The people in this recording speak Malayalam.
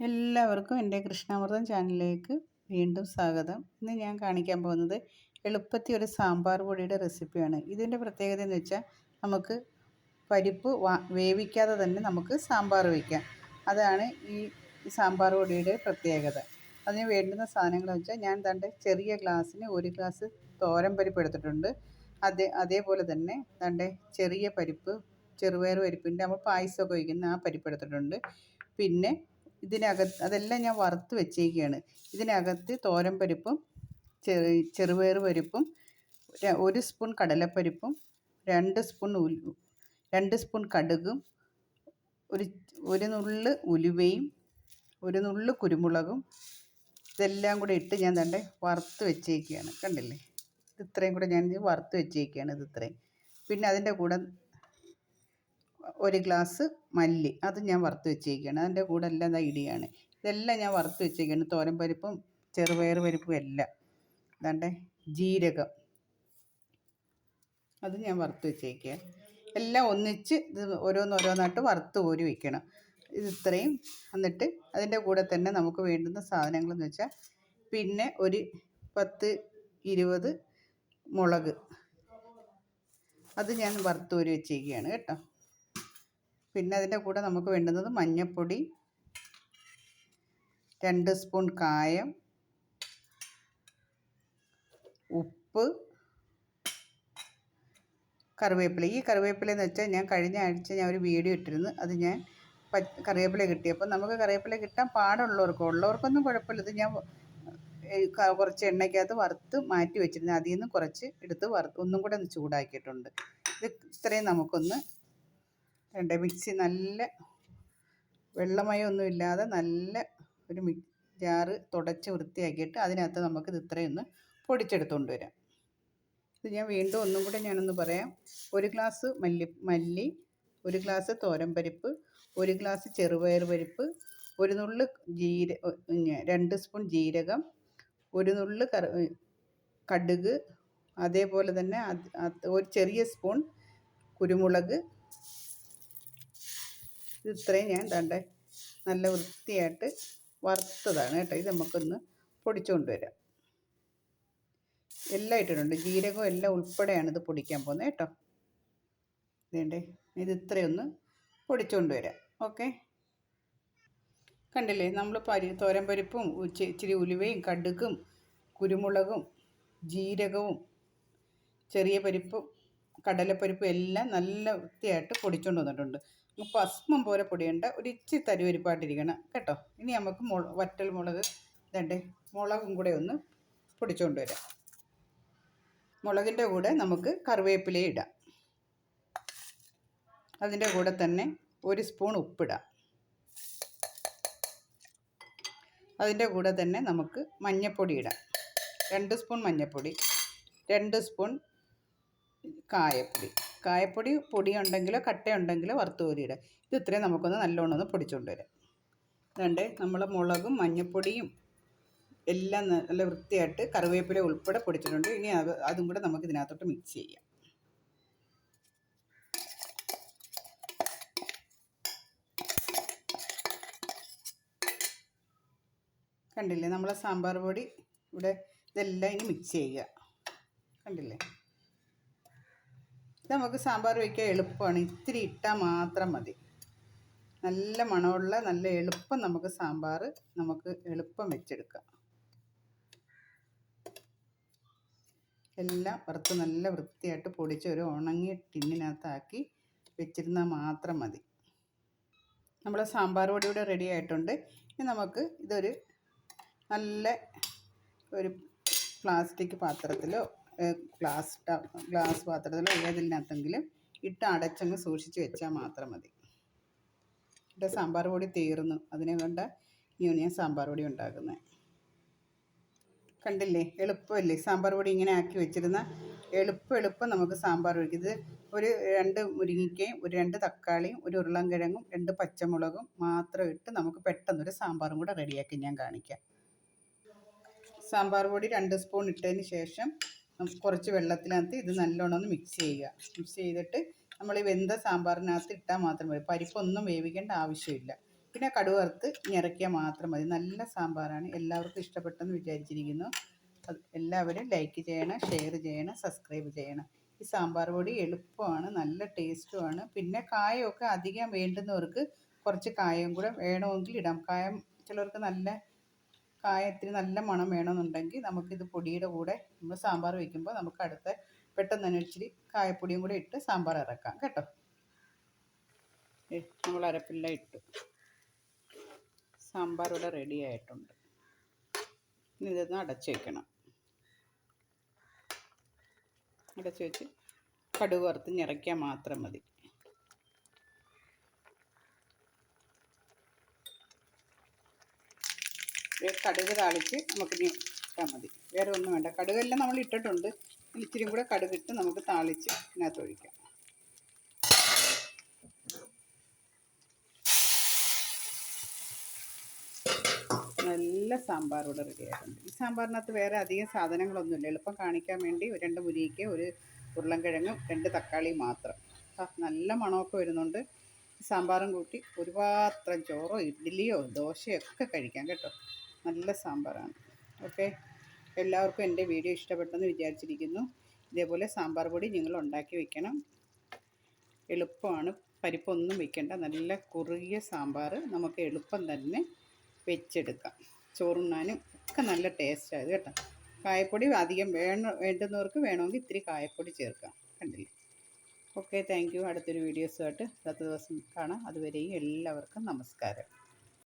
എല്ലാവർക്കും എന്റെ കൃഷ്ണാമൃതം ചാനലിലേക്ക് വീണ്ടും സ്വാഗതം. ഇന്ന് ഞാൻ കാണിക്കാൻ പോകുന്നത് എളുപ്പത്തിൽ ഒരു സാമ്പാർ പൊടിയുടെ റെസിപ്പിയാണ്. ഇതിന്റെ പ്രത്യേകത എന്ന് വെച്ചാൽ നമുക്ക് പരിപ്പ് വേവിക്കാതെ തന്നെ നമുക്ക് സാമ്പാർ വയ്ക്കാം അതാണ് ഈ സാമ്പാർ പൊടിയുടെ പ്രത്യേകത. അതിന് വേണ്ടുന്ന സാധനങ്ങൾ വെച്ചാൽ ഞാൻ തന്റെ ചെറിയ ഗ്ലാസ്സിന് ഒരു ഗ്ലാസ് തോരൻ പരിപ്പ് എടുത്തിട്ടുണ്ട്. അതേ അതേപോലെ തന്നെ തന്റെ ചെറിയ പരിപ്പ് ചെറുപയർ പരിപ്പിന്റെ നമ്മൾ പായസമൊക്കെ വയ്ക്കുന്ന ആ പരിപ്പ് എടുത്തിട്ടുണ്ട്. പിന്നെ ഇതിനകത്ത് അതെല്ലാം ഞാൻ വറുത്ത് വെച്ചേക്കുകയാണ് ഇതിനകത്ത് തോരൻ പരിപ്പും ചെറു ചെറുപയർ പരിപ്പും ഒരു സ്പൂൺ കടലപ്പരിപ്പും രണ്ട് സ്പൂൺ ഉലു രണ്ട് സ്പൂൺ കടുകും ഒരു ഒരു നുള്ള് ഉലുവയും ഒരു നുള്ള് കുരുമുളകും ഇതെല്ലാം കൂടെ ഇട്ട് ഞാൻ തന്റെ വറുത്ത് വെച്ചേക്കുകയാണ് കണ്ടില്ലേ? ഇത് ഇത്രയും കൂടെ ഞാൻ വറുത്ത് വെച്ചേക്കുകയാണ് ഇത് ഇത്രയും. പിന്നെ അതിന്റെ കൂടെ ഒരു ഗ്ലാസ് മല്ലി അത് ഞാൻ വറുത്ത് വെച്ചേക്കുകയാണ് അതിന്റെ കൂടെ എല്ലാം ഇതാ ഇടിയാണ്. ഇതെല്ലാം ഞാൻ വറുത്ത് വെച്ചേക്കുകയാണ് തോരൻ പരിപ്പും ചെറുപയർ പരിപ്പും എല്ലാം. അതാണ്ട് ജീരകം. അത് ഞാൻ വറുത്ത് വെച്ചേക്കുക എല്ലാം ഒന്നിച്ച് ഇത് ഓരോന്നോരോന്നായിട്ട് വറുത്ത് കോരി വയ്ക്കണം ഇത് ഇത്രയും. എന്നിട്ട് അതിന്റെ കൂടെ തന്നെ നമുക്ക് വേണ്ടുന്ന സാധനങ്ങളെന്ന് വെച്ചാൽ പിന്നെ ഒരു പത്ത് ഇരുപത് മുളക്. അത് ഞാൻ വറുത്ത് കോരി വെച്ചേക്കുകയാണ് കേട്ടോ. പിന്നെ അതിന്റെ കൂടെ നമുക്ക് വേണ്ടുന്നത് മഞ്ഞൾപ്പൊടി രണ്ട് സ്പൂൺ കായം ഉപ്പ് കറിവേപ്പില. ഈ കറിവേപ്പില എന്ന് വെച്ചാൽ ഞാൻ കഴിഞ്ഞ ആഴ്ച ഞാൻ ഒരു വീഡിയോ ഇട്ടിരുന്നു. അത് ഞാൻ കറിവേപ്പില കിട്ടിയപ്പോൾ നമുക്ക് കറിവേപ്പില കിട്ടാൻ പാടുള്ളവർക്ക് ഉള്ളവർക്കൊന്നും കുഴപ്പമില്ല. ഇത് ഞാൻ കുറച്ച് എണ്ണയ്ക്കകത്ത് വറുത്ത് മാറ്റി വെച്ചിരുന്നു. അതിൽ നിന്ന് കുറച്ച് എടുത്ത് വറുത്ത് ഒന്നും കൂടെ ഒന്ന് ചൂടാക്കിയിട്ടുണ്ട്. ഇത് ഇത്രയും നമുക്കൊന്ന് രണ്ട് മിക്സി നല്ല വെള്ളമയമൊന്നും ഇല്ലാതെ നല്ല ഒരു മി ജാറ് തുടച്ച് വൃത്തിയാക്കിയിട്ട് അതിനകത്ത് നമുക്കിത് ഇത് ഇത്രയൊന്ന് പൊടിച്ചെടുത്തുകൊണ്ട് വരാം. ഇത് ഞാൻ വീണ്ടും ഒന്നും കൂടെ ഞാനൊന്ന് പറയാം. ഒരു ഗ്ലാസ് മല്ലി മല്ലി ഒരു ഗ്ലാസ് തോരൻ പരിപ്പ് ഒരു ഗ്ലാസ് ചെറുപയർ പരിപ്പ് ഒരു നുള്ള് ജീര രണ്ട് സ്പൂൺ ജീരകം ഒരു നുള്ള് കടുക് അതേപോലെ തന്നെ ഒരു ചെറിയ സ്പൂൺ കുരുമുളക് ഇത്രയും ഞാൻ തണ്ടേ നല്ല വൃത്തിയായിട്ട് വറുത്തതാണ് കേട്ടോ. ഇത് നമുക്കൊന്ന് പൊടിച്ചുകൊണ്ട് വരാം. എല്ലാം ഇട്ടിട്ടുണ്ട്. ജീരകവും എല്ലാം ഉൾപ്പെടെയാണ് ഇത് പൊടിക്കാൻ പോകുന്നത് കേട്ടോ. ഇതേണ്ടേ? ഇത് ഇത്രയൊന്ന് പൊടിച്ചുകൊണ്ട് വരാം. ഓക്കെ? കണ്ടില്ലേ? നമ്മൾ പരി തോരൻ പരിപ്പും ഇച്ചിരി ഉലുവയും കടുക്കും കുരുമുളകും ജീരകവും ചെറിയ പരിപ്പും കടലപ്പരിപ്പും എല്ലാം നല്ല വൃത്തിയായിട്ട് പൊടിച്ചുകൊണ്ട് വന്നിട്ടുണ്ട്. ഭസ്മം പോലെ പൊടിയേണ്ട ഒരു ഇച്ചിരി തരുവരിപ്പായിട്ടിരിക്കണം. കേട്ടോ? ഇനി നമുക്ക് മുള വറ്റൽ മുളക് ഇതണ്ടേ മുളകും കൂടെ ഒന്ന് പൊടിച്ചുകൊണ്ട് വരാം. മുളകിന്റെ കൂടെ നമുക്ക് കറിവേപ്പില ഇടാം. അതിന്റെ കൂടെ തന്നെ ഒരു സ്പൂൺ ഉപ്പിടാം. അതിന്റെ കൂടെ തന്നെ നമുക്ക് മഞ്ഞൾപ്പൊടി ഇടാം. രണ്ട് സ്പൂൺ മഞ്ഞൾപ്പൊടി രണ്ട് സ്പൂൺ കായപ്പൊടി. കായപ്പൊടി പൊടി ഉണ്ടെങ്കിലോ കട്ടയുണ്ടെങ്കിലോ വറുത്ത് കോരിയിടുക ഇത് ഇത്രയും നമുക്കൊന്ന് നല്ലോണം ഒന്ന് പൊടിച്ചുകൊണ്ട് വരാം നമ്മൾ മുളകും മഞ്ഞൾപ്പൊടിയും എല്ലാം നല്ല വൃത്തിയായിട്ട് കറിവേപ്പില ഉൾപ്പെടെ പൊടിച്ചിട്ടുണ്ട്. ഇനി അത് അതും കൂടെ നമുക്ക് ഇതിനകത്തോട്ട് മിക്സ് ചെയ്യാം. കണ്ടില്ലേ? നമ്മളെ സാമ്പാർ പൊടി ഇവിടെ ഇതെല്ലാം ഇനി മിക്സ് ചെയ്യുക. കണ്ടില്ലേ? ഇത് നമുക്ക് സാമ്പാർ വയ്ക്കാൻ എളുപ്പമാണ്. ഇത്തിരി ഇട്ടാൽ മാത്രം മതി. നല്ല മണമുള്ള നല്ല എളുപ്പം നമുക്ക് സാമ്പാർ നമുക്ക് എളുപ്പം വെച്ചെടുക്കാം. എല്ലാം വറുത്ത് നല്ല വൃത്തിയായിട്ട് പൊടിച്ച് ഒരു ഉണങ്ങിയ ടിന്നിനകത്താക്കി വെച്ചിരുന്നാൽ മാത്രം മതി. നമ്മൾ സാമ്പാർ പൊടി ഇവിടെ റെഡി ആയിട്ടുണ്ട്. ഇനി നമുക്ക് ഇതൊരു നല്ല ഒരു പ്ലാസ്റ്റിക് പാത്രത്തിലോ ഗ്ലാസ് ഗ്ലാസ് പാത്രത്തിലോ ഏതിനകത്തെങ്കിലും ഇട്ട് അടച്ചങ്ങ് സൂക്ഷിച്ച് വെച്ചാൽ മാത്രം മതി. ഇവിടെ സാമ്പാർ പൊടി തീർന്നു. അതിനെ കൊണ്ട് യൂണിയൻ സാമ്പാർ പൊടി ഉണ്ടാക്കുന്നത് കണ്ടില്ലേ? എളുപ്പമല്ലേ? സാമ്പാർ പൊടി ഇങ്ങനെ ആക്കി വെച്ചിരുന്ന എളുപ്പം എളുപ്പം നമുക്ക് സാമ്പാർ ഒഴിക്കും. ഇത് ഒരു രണ്ട് മുരിങ്ങയ്ക്കയും ഒരു രണ്ട് തക്കാളിയും ഒരു ഉരുളൻകിഴങ്ങും രണ്ട് പച്ചമുളകും മാത്രം ഇട്ട് നമുക്ക് പെട്ടെന്ന് ഒരു സാമ്പാറും കൂടെ റെഡിയാക്കി ഞാൻ കാണിക്കാം. സാമ്പാർ പൊടി രണ്ട് സ്പൂൺ ഇട്ടതിന് ശേഷം കുറച്ച് വെള്ളത്തിനകത്ത് ഇത് നല്ലോണം ഒന്ന് മിക്സ് ചെയ്യുക. മിക്സ് ചെയ്തിട്ട് നമ്മൾ ഈ വെന്ത സാമ്പാറിനകത്ത് ഇട്ടാൽ മാത്രം മതി. പരിപ്പൊന്നും വേവിക്കേണ്ട ആവശ്യമില്ല. പിന്നെ കടുക് വറുത്ത് മാത്രം മതി. നല്ല സാമ്പാറാണ്. എല്ലാവർക്കും ഇഷ്ടപ്പെട്ടെന്ന് വിചാരിച്ചിരിക്കുന്നു. എല്ലാവരും ലൈക്ക് ചെയ്യണം ഷെയർ ചെയ്യണം സബ്സ്ക്രൈബ് ചെയ്യണം. ഈ സാമ്പാർ പൊടി എളുപ്പമാണ് നല്ല ടേസ്റ്റുമാണ് പിന്നെ കായമൊക്കെ അധികം വേണ്ടുന്നവർക്ക് കുറച്ച് കായം കൂടെ വേണമെങ്കിൽ ഇടാം. കായം ചിലർക്ക് നല്ല കായത്തിന് നല്ല മണം വേണമെന്നുണ്ടെങ്കിൽ നമുക്കിത് പൊടിയുടെ കൂടെ നമ്മൾ സാമ്പാർ വയ്ക്കുമ്പോൾ നമുക്ക് അടുത്ത പെട്ടെന്ന് തന്നെ ഇച്ചിരി കായപ്പൊടിയും കൂടെ ഇട്ട് സാമ്പാർ ഇറക്കാം കേട്ടോ? നമ്മൾ അരപ്പില്ല ഇട്ടു. സാമ്പാർ ഇവിടെ റെഡി ആയിട്ടുണ്ട്. ഇനി ഇതൊന്ന് അടച്ചു വയ്ക്കണം അടച്ചു വെച്ച് കടുക് വറുത്ത് ഞെരയ്ക്കാൻ മാത്രം മതി. കടുക് താളിച്ച് നമുക്ക് ഇട്ടാൽ മതി. വേറെ ഒന്നും വേണ്ട. കടുകെല്ലാം നമ്മൾ ഇട്ടിട്ടുണ്ട്. ഇച്ചിരി കൂടെ കടുകിട്ട് നമുക്ക് താളിച്ച് ഇതിനകത്ത് ഒഴിക്കാം. നല്ല സാമ്പാർ ഇവിടെ റെഡി ആയിട്ടുണ്ട്. ഈ സാമ്പാറിനകത്ത് വേറെ അധികം സാധനങ്ങളൊന്നുമില്ല. എളുപ്പം കാണിക്കാൻ വേണ്ടി രണ്ട് മുരിക്ക ഒരു ഉരുളൻകിഴങ്ങും രണ്ട് തക്കാളി മാത്രം. നല്ല മണമൊക്കെ വരുന്നുണ്ട്. സാമ്പാറും കൂട്ടി ഒരു പാത്രം ചോറോ ഇഡ്ഡലിയോ ദോശയോ ഒക്കെ കഴിക്കാം കേട്ടോ. നല്ല സാമ്പാറാണ്. ഓക്കെ? എല്ലാവർക്കും എന്റെ വീഡിയോ ഇഷ്ടപ്പെട്ടെന്ന് വിചാരിച്ചിരിക്കുന്നു. ഇതേപോലെ സാമ്പാർ പൊടി നിങ്ങൾ ഉണ്ടാക്കി വെക്കണം. എളുപ്പമാണ്. പരിപ്പൊന്നും വെക്കേണ്ട. നല്ല കുറുകിയ സാമ്പാർ നമുക്ക് എളുപ്പം തന്നെ വെച്ചെടുക്കാം. ചോറുണ്ണാനും ഒക്കെ നല്ല ടേസ്റ്റായത് കേട്ടോ. കായപ്പൊടി അധികം വേണ വേണ്ടുന്നവർക്ക് വേണമെങ്കിൽ ഇത്തിരി കായപ്പൊടി ചേർക്കാം. കണ്ടില്ലേ? Okay thank you. അടുത്തൊരു വീഡിയോസുമായിട്ട് അടുത്ത ദിവസം കാണാം. അതുവരെയും എല്ലാവർക്കും നമസ്കാരം.